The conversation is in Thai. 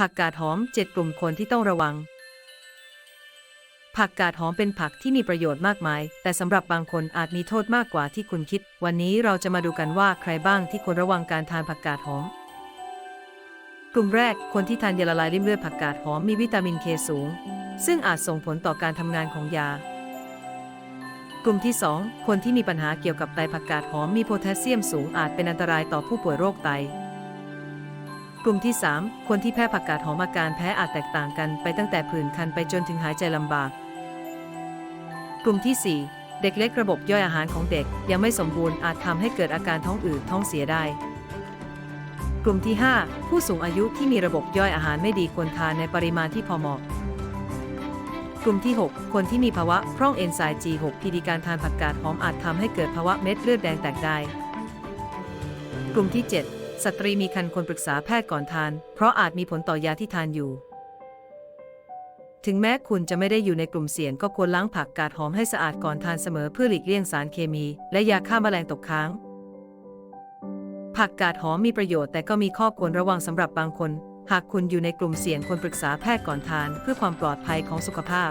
ผักกาดหอม 7 กลุ่มคนที่ต้องระวัง ผักกาดหอมเป็นผักที่มีประโยชน์มากมาย แต่สำหรับบางคนอาจมีโทษมากกว่าที่คุณคิด วันนี้เราจะมาดูกันว่าใครบ้างที่ควรระวังการทานผักกาดหอม กลุ่มแรก คนที่ทานยาละลายริ่มเลือดผักกาดหอมมีวิตามินเคสูง ซึ่งอาจส่งผลต่อการทำงานของยา กลุ่มที่ 2 คนที่มีปัญหาเกี่ยวกับไตผักกาดหอมมีโพแทสเซียมสูงอาจเป็นอันตรายต่อผู้ป่วยโรคไต กลุ่มที่ 3 คนที่แพ้ผักกาดหอมอาการแพ้อาจแตกต่างกันไปตั้งแต่ผื่นคันไปจนถึงหายใจลำบาก กลุ่มที่ 4 เด็กเล็กระบบย่อยอาหารของเด็กยังไม่สมบูรณ์อาจทำให้เกิดอาการท้องอืดท้องเสียได้ กลุ่มที่ 5 ผู้สูงอายุที่มีระบบย่อยอาหารไม่ดีควรทานในปริมาณที่พอเหมาะ กลุ่มที่ 6 คนที่มีภาวะพร่องเอนไซม์ G6 พีดีการทานผักกาดหอมอาจทำให้เกิดภาวะเม็ดเลือดแดงแตกได้ กลุ่มที่ 7 สตรีมีครรภ์ควรปรึกษาแพทย์ก่อนทาน เพราะอาจมีผลต่อยาที่ทานอยู่ ถึงแม้คุณจะไม่ได้อยู่ในกลุ่มเสี่ยงก็ควรล้างผักกาดหอมให้สะอาดก่อนทานเสมอเพื่อหลีกเลี่ยงสารเคมี และยาฆ่าแมลงตกค้าง ผักกาดหอมมีประโยชน์แต่ก็มีข้อควรระวังสำหรับบางคน หากคุณอยู่ในกลุ่มเสี่ยงควรปรึกษาแพทย์ก่อนทาน เพื่อความปลอดภัยของสุขภาพ